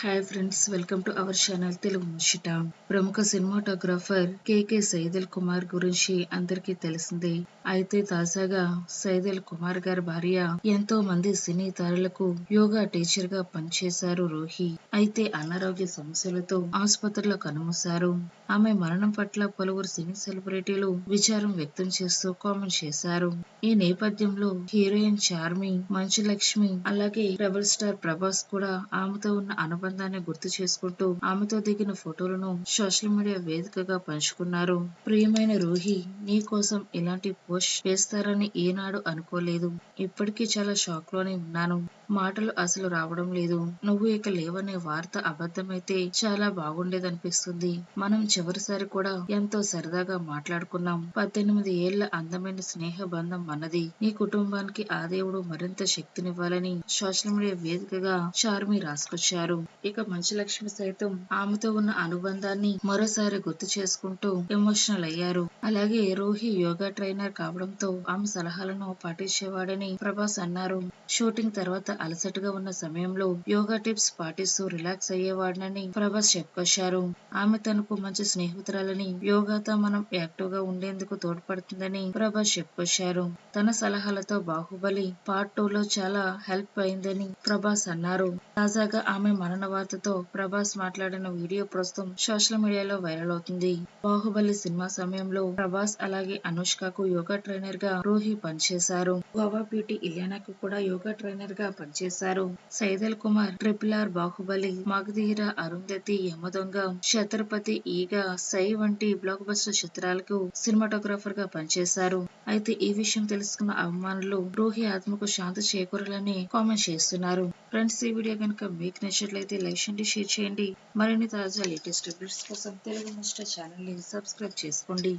Hi friends welcome to our channel Telugu ముషిట ప్రముఖ cinematographer కేకే సైదల్ కుమార్ గురించి అందరికీ తెలిసిందే. అయితే తాజాగా సైదల్ కుమార్ గారి భార్య ఎంతో మంది సినీ తారలకు యోగా టీచర్గా పనిచేశారు రోహి. అయితే అనారోగ్య సమస్యలతో ఆసుపత్రిలో కనుమూశారు. ఆమె మరణం పట్ల పలువురు సినీ సెలబ్రిటీలు విచారం వ్యక్తం చేస్తూ కామెంట్ చేశారు. ఈ నేపథ్యంలో హీరోయిన్ చార్మి మంచు లక్ష్మి అలాగే రెబల్ స్టార్ ప్రభాస్ కూడా ఆమెతో ఉన్న అనుబంధాన్ని గుర్తు చేసుకుంటూ ఆమెతో దిగిన ఫోటోలను సోషల్ మీడియా వేదికగా పంచుకున్నారు. ప్రియమైన రూహి నీ కోసం ఇలాంటి పోస్ట్ వేస్తారని ఏనాడు అనుకోలేదు. ఇప్పటికీ చాలా షాక్లోనే ఉన్నాను. మాటలు అసలు రావడం లేదు. నువ్వు ఇక లేవనే వార్త అబద్ధమైతే చాలా బాగుండేదనిపిస్తుంది. మనం చివరిసారి కూడా ఎంతో సరదాగా మాట్లాడుకున్నాం. పద్దెనిమిది ఏళ్ళ అందమైన స్నేహ బంధం మనది నీ కుటుంబానికి ఆ దేవుడు మరింత శక్తినివ్వాలని సోషల్ మీడియా వేదికగా చార్మి రాసుకొచ్చారు. ఇక మంచి లక్ష్మి సైతం ఆమెతో ఉన్న అనుబంధాన్ని మరోసారి గుర్తు చేసుకుంటూ ఎమోషనల్ అయ్యారు. అలాగే రోహి యోగా ట్రైనర్ కావడంతో ఆమె సలహాలను పాటించేవాడని ప్రభాస్ అన్నారు. షూటింగ్ తర్వాత అలసటగా ఉన్న సమయంలో యోగా టిప్స్ పాటిస్తూ రిలాక్స్ అయ్యేవాడనని ప్రభాస్ చెప్పుకొచ్చారు. ఆమె తనకు మంచి స్నేహితురాలని యోగాతో మనం యాక్టివ్గా ఉండేందుకు తోడ్పడుతుందని ప్రభాస్ చెప్పుకొచ్చారు. తన సలహాలతో బాహుబలి పార్ట్ టూ లో చాలా హెల్ప్ అయిందని ప్రభాస్ అన్నారు. తాజాగా ఆమె మరణ వార్తతో ప్రభాస్ మాట్లాడిన వీడియో ప్రస్తుతం సోషల్ మీడియాలో వైరల్ అవుతుంది. బాహుబలి సినిమా సమయంలో ప్రభాస్ అలాగే అనుష్కకు యోగా ట్రైనర్గా రూహి పనిచేశారు. గోవా బ్యూటీ ఇలియానాకు కూడా యోగా ట్రైనర్గా పనిచేశారు. సైదల్ కుమార్ ట్రిపుల్ ఆర్ బాహుబలి మగధీర అరుంధతి యమదొంగ ఛత్రపతి ఈగ సై వంటి బ్లాక్ బస్టర్ చిత్రాలకు సినిమాటోగ్రాఫర్గా పనిచేశారు. అయితే ఈ విషయం తెలుసుకున్న అభిమానులు రూహి ఆత్మకు శాంతి చేకూరాలని కామెంట్ చేస్తున్నారు. ఫ్రెండ్స్ ఈ వీడియో కనుక మీకు నచ్చినట్లయితే లైక్ చేయండి షేర్ చేయండి. మరిన్ని తాజా లేటెస్ట్ అప్డేట్స్ కోసం తెలుగు మిస్టర్ ఛానల్ని సబ్స్క్రైబ్ చేసుకోండి.